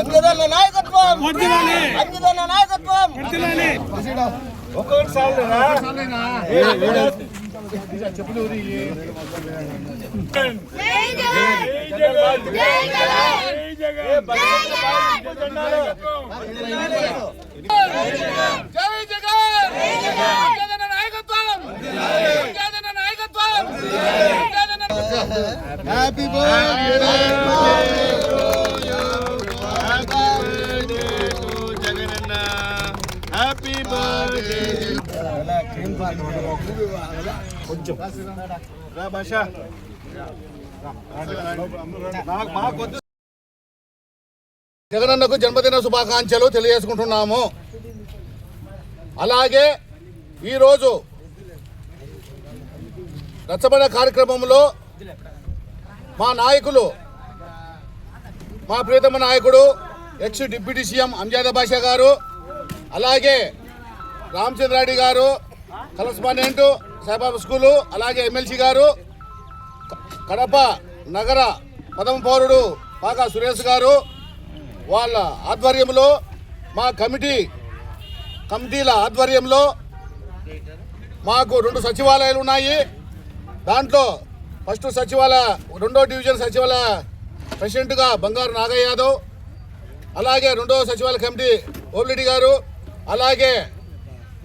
అంగదన్న నాయకత్వం అంగదన్న నాయకత్వం ఒక్కొక్కసారి హ్యాపీ బర్త్ జగనన్నకు జన్మదిన శుభాకాంక్షలు తెలియజేసుకుంటున్నాము. అలాగే ఈరోజు రచ్చబడ కార్యక్రమంలో మా నాయకులు మా ప్రియతమ నాయకుడు ఎక్స్ డిప్యూటీ సీఎం అంజాద భాష గారు అలాగే రామచంద్రారెడ్డి గారు కలస్పాండెంట్ సాయిబాబు స్కూలు అలాగే ఎమ్మెల్సీ గారు కడప నగర పదమ పౌరుడు పాగా సురేష్ గారు వాళ్ళ ఆధ్వర్యంలో మా కమిటీ కమిటీల ఆధ్వర్యంలో మాకు రెండు సచివాలయాలు ఉన్నాయి. దాంట్లో ఫస్ట్ సచివాలయ రెండో డివిజన్ సచివాలయ ప్రెసిడెంట్గా బంగారు నాగయ్య యాదవ్ అలాగే రెండో సచివాలయ కమిటీ ఓపిరెడ్డి గారు అలాగే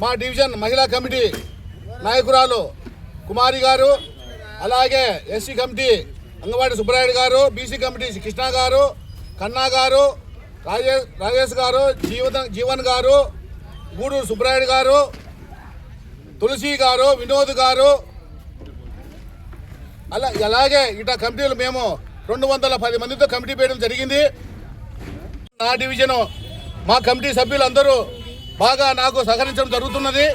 మా డివిజన్ మహిళా కమిటీ నాయకురాలు కుమారి గారు అలాగే ఎస్సీ కమిటీ అంగవాడి సుబ్బరాయుడు గారు బీసీ కమిటీ కృష్ణ గారు కన్నా గారు రాజేష్ రాజేష్ గారు జీవన్ జీవన్ గారు గూడూరు సుబ్బరాయుడు గారు తులసి గారు వినోద్ గారు అలా అలాగే ఇట కమిటీలు మేము రెండు వందల పది మందితో కమిటీ వేయడం జరిగింది. నా డివిజను మా కమిటీ సభ్యులందరూ బాగా నాకు సహకరించడం జరుగుతున్నది.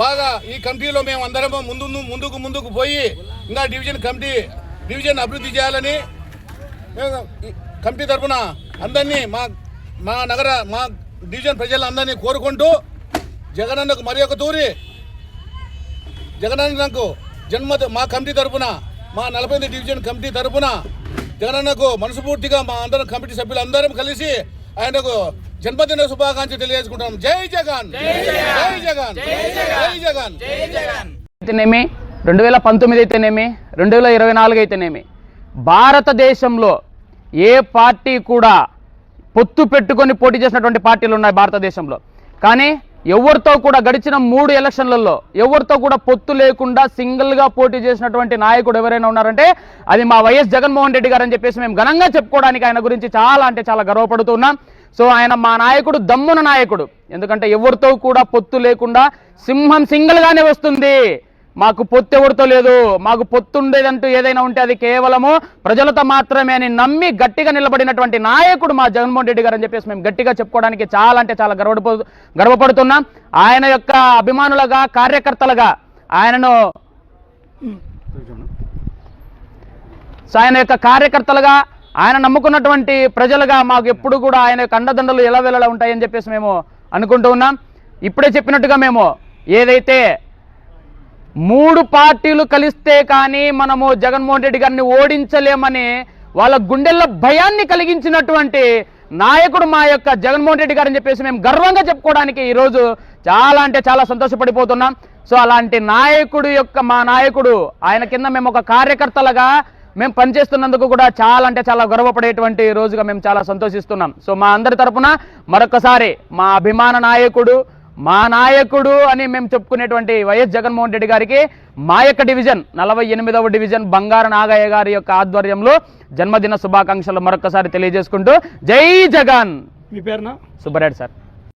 బాగా ఈ కమిటీలో మేము అందరం ముందు ముందుకు ముందుకు పోయి ఇంకా డివిజన్ కమిటీ డివిజన్ అభివృద్ధి చేయాలని కమిటీ తరఫున అందరినీ మా మా నగర మా డివిజన్ ప్రజలందరినీ కోరుకుంటూ జగనన్నకు మరి ఒక తూరి జగనన్నకు జన్మ మా కమిటీ తరపున మా నలభై డివిజన్ కమిటీ తరపున జగనన్నకు మనస్ఫూర్తిగా మా అందరం కమిటీ సభ్యులందరం కలిసి ఆయనకు జన్మదిన శుభాకాంక్షలు తెలియజేసుకుంటాం జై జగన్! జై జగన్! జై జగన్! అయితేనేమి? రెండు వేల పంతొమ్మిది అయితేనేమి? రెండు వేల ఇరవై నాలుగు అయితేనేమి? భారతదేశంలో ఏ పార్టీ కూడా పొత్తు పెట్టుకొని పోటీ చేసినటువంటి పార్టీలు ఉన్నాయి భారతదేశంలో. కానీ ఎవరితో కూడా గడిచిన మూడు ఎలక్షన్లలో ఎవరితో కూడా పొత్తు లేకుండా సింగిల్గా పోటీ చేసినటువంటి నాయకుడు ఎవరైనా ఉన్నారంటే అది మా వైఎస్ జగన్మోహన్ రెడ్డి గారు అని చెప్పేసి మేము ఘనంగా చెప్పుకోవడానికి ఆయన గురించి చాలా అంటే చాలా గర్వపడుతున్నాం సో ఆయన మా నాయకుడు దమ్మున నాయకుడు. ఎందుకంటే ఎవరితో కూడా పొత్తు లేకుండా సింహం సింగిల్గానే వస్తుంది. మాకు పొత్తు ఎవరితో లేదు. మాకు పొత్తు ఉండేదంటూ ఏదైనా ఉంటే అది కేవలము ప్రజలతో మాత్రమే అని నమ్మి గట్టిగా నిలబడినటువంటి నాయకుడు మా జగన్మోహన్ రెడ్డి గారు అని చెప్పేసి మేము గట్టిగా చెప్పుకోవడానికి చాలా అంటే చాలా గర్వపడు గర్వపడుతున్నాం. ఆయన యొక్క అభిమానులుగా కార్యకర్తలుగా ఆయనను సో ఆయన యొక్క కార్యకర్తలుగా ఆయన నమ్ముకున్నటువంటి ప్రజలుగా మాకు ఎప్పుడు కూడా ఆయన కండదండలు ఎలా వెళ్ళలా ఉంటాయని చెప్పేసి మేము అనుకుంటూ ఉన్నాం. ఇప్పుడే చెప్పినట్టుగా మేము ఏదైతే మూడు పార్టీలు కలిస్తే కానీ మనము జగన్మోహన్ రెడ్డి గారిని ఓడించలేమని వాళ్ళ గుండెల్లో భయాన్ని కలిగించినటువంటి నాయకుడు మా యొక్క జగన్మోహన్ రెడ్డి గారని చెప్పేసి మేము గర్వంగా చెప్పుకోవడానికి ఈరోజు చాలా అంటే చాలా సంతోషపడిపోతున్నాం. సో అలాంటి నాయకుడు యొక్క మా నాయకుడు ఆయన కింద మేము ఒక కార్యకర్తలుగా మేము పనిచేస్తున్నందుకు కూడా చాలా అంటే చాలా గర్వపడేటువంటి రోజుగా మేము చాలా సంతోషిస్తున్నాం. సో మా అందరి తరపున మరొకసారి మా అభిమాన నాయకుడు మా నాయకుడు అని మేము చెప్పుకునేటువంటి వైఎస్ జగన్మోహన్ రెడ్డి గారికి మా యొక్క డివిజన్ నలభై ఎనిమిదవ డివిజన్ బంగారు నాగయ్య గారి యొక్క ఆధ్వర్యంలో జన్మదిన శుభాకాంక్షలు మరొకసారి తెలియజేసుకుంటూ జై జగన్. మీ పేరునా? సుబ్బరెడ్డి సార్.